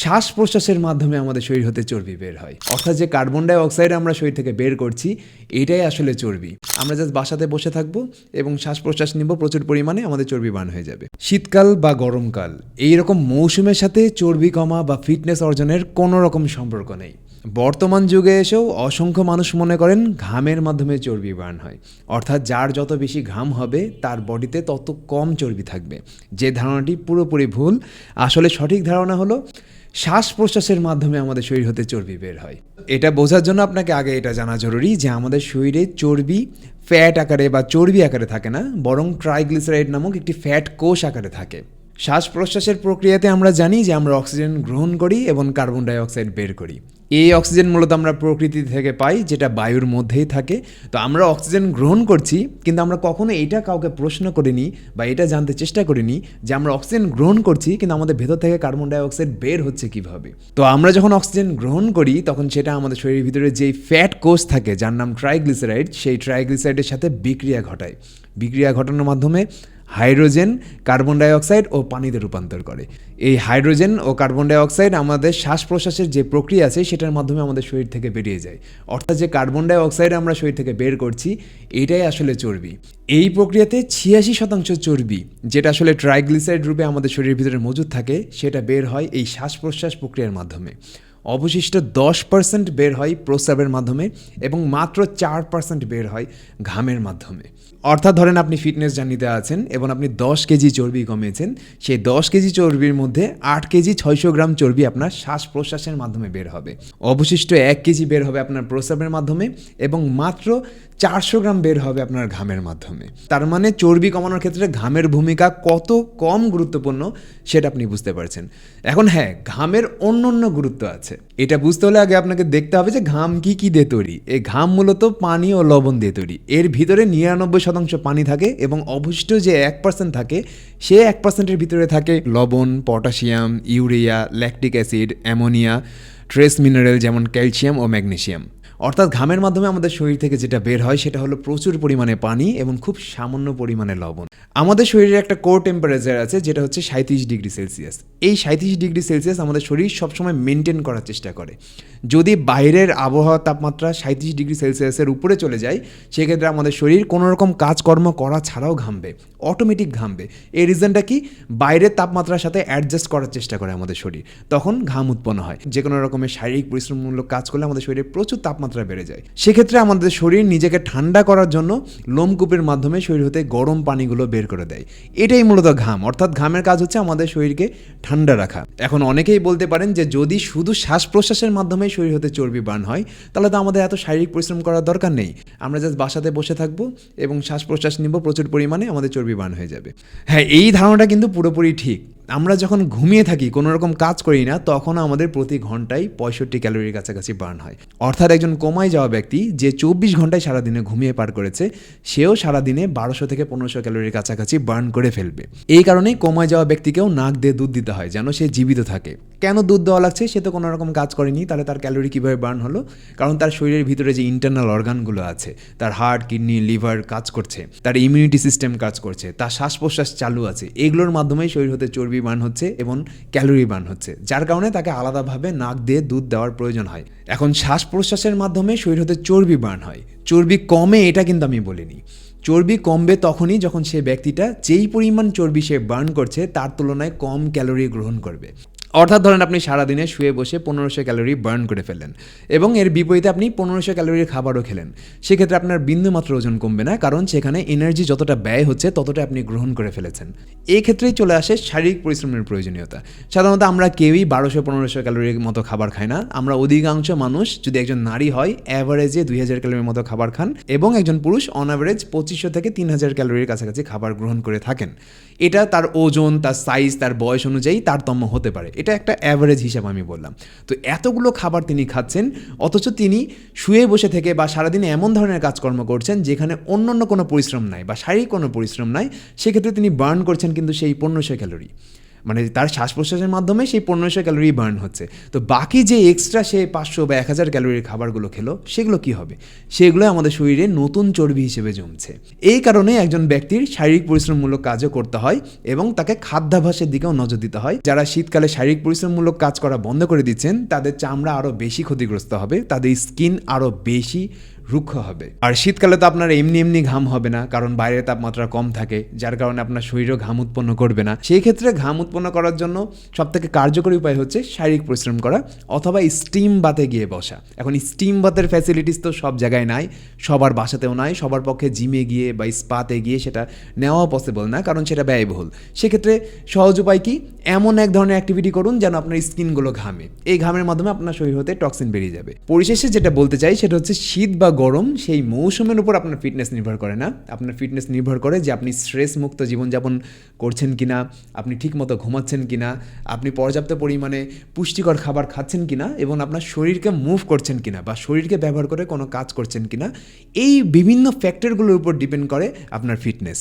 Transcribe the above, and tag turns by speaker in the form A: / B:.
A: শ্বাস প্রশ্বাসের মাধ্যমে আমাদের শরীর হতে চর্বি বের হয়। অর্থাৎ যে কার্বন ডাই অক্সাইড আমরা শরীর থেকে বের করছি, এটাই আসলে চর্বি। আমরা জাস্ট বাসাতে বসে থাকব এবং শ্বাস প্রশ্বাস নিব, প্রচুর পরিমাণে আমাদের চর্বি বান হয়ে যাবে। শীতকাল বা গরমকাল, এই রকম মৌসুমের সাথে চর্বি কমা বা ফিটনেস অর্জনের কোনো রকম সম্পর্ক নেই। বর্তমান যুগে এসেও অসংখ্য মানুষ মনে করেন ঘামের মাধ্যমে চর্বি বার্ন হয়। অর্থাৎ যার যত বেশি ঘাম হবে, তার বডিতে তত কম চর্বি থাকবে। যে ধারণাটি পুরোপুরি ভুল, আসলে সঠিক ধারণা হলো শ্বাস প্রশ্বাসের মাধ্যমে আমাদের শরীর হতে চর্বি বের হয়। এটা বোঝার জন্য আপনাকে আগে এটা জানা জরুরি যে আমাদের শরীরে চর্বি ফ্যাট আকারে বা চর্বি আকারে থাকে না, বরং ট্রাইগ্লিসারাইড নামক একটি ফ্যাট কোষ আকারে থাকে। শ্বাস প্রশ্বাসের প্রক্রিয়াতে আমরা জানি যে আমরা অক্সিজেন গ্রহণ করি এবং কার্বন ডাইঅক্সাইড বের করি। এই অক্সিজেন মূলত আমরা প্রকৃতি থেকে পাই, যেটা বায়ুর মধ্যেই থাকে। তো আমরা অক্সিজেন গ্রহণ করছি, কিন্তু আমরা কখনো এটা কাউকে প্রশ্ন করিনি বা এটা জানতে চেষ্টা করিনি যে আমরা অক্সিজেন গ্রহণ করছি, কিন্তু আমাদের ভেতর থেকে কার্বন ডাই অক্সাইড বের হচ্ছে কীভাবে। তো আমরা যখন অক্সিজেন গ্রহণ করি, তখন সেটা আমাদের শরীরের ভিতরে যেই ফ্যাট কোষ থাকে, যার নাম ট্রাইগ্লিসারাইড, সেই ট্রাইগ্লিসারাইডের সাথে বিক্রিয়া ঘটায়। বিক্রিয়া ঘটানোর মাধ্যমে হাইড্রোজেন, কার্বন ডাই অক্সাইড ও পানিতে রূপান্তর করে। এই হাইড্রোজেন ও কার্বন ডাই অক্সাইড আমাদের শ্বাস প্রশ্বাসের যে প্রক্রিয়া আছে, সেটার মাধ্যমে আমাদের শরীর থেকে বেরিয়ে যায়। অর্থাৎ যে কার্বন ডাই অক্সাইড আমরা শরীর থেকে বের করছি, এটাই আসলে চর্বি। এই প্রক্রিয়াতে ছিয়াশি শতাংশ চর্বি, যেটা আসলে ট্রাইগ্লিসাইড রূপে আমাদের শরীরের ভিতরে মজুদ থাকে, সেটা বের হয় এই শ্বাস প্রশ্বাস প্রক্রিয়ার মাধ্যমে। অবশিষ্ট দশ পার্সেন্ট বের হয় প্রস্রাবের মাধ্যমে এবং মাত্র চার পার্সেন্ট বের হয় ঘামের মাধ্যমে। অর্থাৎ ধরেন আপনি ফিটনেস জার্নিতে আছেন এবং আপনি দশ কেজি চর্বি কমিয়েছেন, সেই দশ কেজি চর্বির মধ্যে আট কেজি ছয়শো গ্রাম চর্বি আপনার শ্বাস প্রশ্বাসের মাধ্যমে বের হবে। অবশিষ্ট এক কেজি বের হবে আপনার প্রস্রাবের মাধ্যমে এবং মাত্র চারশো গ্রাম বের হবে আপনার ঘামের মাধ্যমে। তার মানে চর্বি কমানোর ক্ষেত্রে ঘামের ভূমিকা কত কম গুরুত্বপূর্ণ সেটা আপনি বুঝতে পারছেন। এখন হ্যাঁ ঘামের অন্য অন্য গুরুত্ব আছে। এটা বুঝতে হলে আগে আপনাকে দেখতে হবে যে ঘাম কি কি দিয়ে তৈরি। এই ঘাম মূলত পানি ও লবণ দিয়ে তৈরি। এর ভিতরে নিরানব্বই শতাংশ পানি থাকে এবং অবশিষ্ট যে এক পার্সেন্ট থাকে, সে এক পার্সেন্টের ভিতরে থাকে লবণ, potassium, urea, lactic acid, ammonia, trace mineral যেমন ক্যালসিয়াম ও ম্যাগনেসিয়াম। অর্থাৎ ঘামের মাধ্যমে আমাদের শরীর থেকে যেটা বের হয় সেটা হলো প্রচুর পরিমাণে পানি এবং খুব সামান্য পরিমাণে লবণ। আমাদের শরীরে একটা কোর টেম্পারেচার আছে যেটা হচ্ছে সাঁত্রিশ ডিগ্রি সেলসিয়াস। এই সাঁত্রিশ ডিগ্রি সেলসিয়াস আমাদের শরীর সবসময় মেনটেন করার চেষ্টা করে। যদি বাইরের আবহাওয়া তাপমাত্রা সাঁত্রিশ ডিগ্রি সেলসিয়াসের উপরে চলে যায়, সেক্ষেত্রে আমাদের শরীর কোনো রকম কাজকর্ম করা ছাড়াও ঘামবে অটোমেটিক ঘামবে। এই রিজনটা কি? বাইরের তাপমাত্রার সাথে অ্যাডজাস্ট করার চেষ্টা করে আমাদের শরীর। তখন ঘাম উৎপন্ন হয়। যে কোনো রকমের শারীরিক পরিশ্রমমূলক কাজ করলে আমাদের শরীরে প্রচুর তাপমাত্রা বেড়ে যায়। সেক্ষেত্রে আমাদের শরীর নিজেকে ঠান্ডা করার জন্য লোমকূপের মাধ্যমে শরীর হতে গরম পানিগুলো বের করে দেয়। এটাই মূলত ঘাম। অর্থাৎ ঘামের কাজ হচ্ছে আমাদের শরীরকে ঠান্ডা রাখা। এখন অনেকেই বলতে পারেন যে, যদি শুধু শ্বাস প্রশ্বাসের মাধ্যমে শরীর হতে চর্বি বার্ন হয়, তাহলে তো আমাদের এত শারীরিক পরিশ্রম করার দরকার নেই। আমরা জাস্ট বাসাতে বসে থাকব এবং শ্বাস প্রশ্বাস নিব, প্রচুর পরিমাণে আমাদের চর্বি বার্ন হয়ে যাবে। হ্যাঁ এই ধারণাটা কিন্তু পুরোপুরি ঠিক। আমরা যখন ঘুমিয়ে থাকি কোনো রকম কাজ করি না তখন আমাদের প্রতি ঘন্টায় পঁয়ষট্টি ক্যালোরির কাছাকাছি বার্ন হয়। অর্থাৎ একজন কমায় যাওয়া ব্যক্তি যে চব্বিশ ঘন্টায় সারাদিনে ঘুমিয়ে পার করেছে, সেও সারাদিনে বারোশো থেকে পনেরোশো ক্যালোরির কাছাকাছি বার্ন করে ফেলবে। এই কারণেই কমায় যাওয়া ব্যক্তিকেও নাক দিয়ে দুধ দিতে হয়, যেন সে জীবিত থাকে। কেন দুধ দেওয়া লাগছে সে তো কোনো রকম কাজ করেনি, তাহলে তার ক্যালোরি কীভাবে বার্ন হলো? কারণ তার শরীরের ভিতরে যে ইন্টারনাল অর্গানগুলো আছে, তার হার্ট, কিডনি, লিভার কাজ করছে, তার ইমিউনিটি সিস্টেম কাজ করছে, তার শ্বাস প্রশ্বাস চালু আছে, এগুলোর মাধ্যমেই শরীর হতে চর্বি বার্ন হচ্ছে এবং ক্যালোরি বার্ন হচ্ছে, যার কারণে তাকে আলাদাভাবে নাক দিয়ে দুধ দেওয়ার প্রয়োজন হয়। এখন শ্বাস প্রশ্বাসের মাধ্যমে শরীর হতে চর্বি বার্ন হয়। চর্বি কমে এটা কিন্তু আমি বলিনি। চর্বি কমবে তখনই যখন সে ব্যক্তিটা যেই পরিমাণ চর্বি সে বার্ন করছে, তার তুলনায় কম ক্যালোরি গ্রহণ করবে। অর্থাৎ ধরেন আপনি সারাদিনে শুয়ে বসে পনেরোশো ক্যালোরি বার্ন করে ফেললেন এবং এর বিপরীতে আপনি পনেরোশো ক্যালোরির খাবারও খেলেন। সেক্ষেত্রে আপনার বিন্দুমাত্র ওজন কমবে না, কারণ সেখানে এনার্জি যতটা ব্যয় হচ্ছে ততটা আপনি গ্রহণ করে ফেলেছেন। এই ক্ষেত্রেই চলে আসে শারীরিক পরিশ্রমের প্রয়োজনীয়তা। সাধারণত আমরা কেউই বারোশো পনেরোশো ক্যালোরির মতো খাবার খাই না। আমরা অধিকাংশ মানুষ যদি একজন নারী হয় অ্যাভারেজে দুই হাজার ক্যালোরির মতো খাবার খান এবং একজন পুরুষ অন অ্যাভারেজ পঁচিশশো থেকে তিন হাজার ক্যালোরির কাছাকাছি খাবার গ্রহণ করে থাকেন। এটা তার ওজন, তার সাইজ তার বয়স অনুযায়ী তারতম্য হতে পারে। এটা একটা অ্যাভারেজ হিসাব আমি বললাম। তো এতগুলো খাবার তিনি খাচ্ছেন, অথচ তিনি শুয়ে বসে থেকে বা সারাদিনে এমন ধরনের কাজকর্ম করছেন যেখানে অন্য অন্য কোনো পরিশ্রম নাই বা শারীরিক কোনো পরিশ্রম নাই, সেক্ষেত্রে তিনি বার্ন করছেন কিন্তু সেই পনেরোশো ক্যালোরি। মানে তার শ্বাস প্রশ্বাসের মাধ্যমে সেই পনেরোশো ক্যালোরি বার্ন হচ্ছে। তো বাকি যে এক্সট্রা সে পাঁচশো বা এক হাজার ক্যালোরির খাবারগুলো খেলো, সেগুলো কি হবে? সেগুলো আমাদের শরীরে নতুন চর্বি হিসেবে জমছে। এই কারণে একজন ব্যক্তির শারীরিক পরিশ্রমমূলক কাজও করতে হয় এবং তাকে খাদ্যাভ্যাসের দিকেও নজর দিতে হয়। যারা শীতকালে শারীরিক পরিশ্রমমূলক কাজ করা বন্ধ করে দিচ্ছেন, তাদের চামড়া আরও বেশি ক্ষতিগ্রস্ত হবে, তাদের স্কিন আরও বেশি রুক্ষ হবে। আর শীতকালে তো আপনার এমনি এমনি ঘাম হবে না, কারণ বাইরের তাপমাত্রা কম থাকে, যার কারণে আপনার শরীরও ঘাম উৎপন্ন করবে না। সেই ক্ষেত্রে ঘাম উৎপন্ন করার জন্য সবথেকে কার্যকরী উপায় হচ্ছে শারীরিক পরিশ্রম করা অথবা স্টিম বাতে গিয়ে বসা। এখন স্টিম বাতের ফ্যাসিলিটিস তো সব জায়গায় নাই, সবার বাসাতেও নাই, সবার পক্ষে জিমে গিয়ে বা স্পাতে গিয়ে সেটা নেওয়া পসিবল না, কারণ সেটা ব্যয়বহুল। সেক্ষেত্রে সহজ উপায় কি? এমন এক ধরনের অ্যাক্টিভিটি করুন যেন আপনার স্কিনগুলো ঘামে। এই ঘামের মাধ্যমে আপনার শরীর হতে টক্সিন বেরিয়ে যাবে। পরিশেষে যেটা বলতে চাই সেটা হচ্ছে শীত বা গরম, সেই মৌসুমের উপর আপনার ফিটনেস নির্ভর করে না। আপনার ফিটনেস নির্ভর করে যে আপনি স্ট্রেস মুক্ত জীবনযাপন করছেন কি না আপনি ঠিকমতো ঘুমাচ্ছেন কি না আপনি পর্যাপ্ত পরিমাণে পুষ্টিকর খাবার খাচ্ছেন কি না এবং আপনার শরীরকে মুভ করছেন কি না বা শরীরকে ব্যবহার করে কোনো কাজ করছেন কি না এই বিভিন্ন ফ্যাক্টরগুলোর উপর ডিপেন্ড করে আপনার ফিটনেস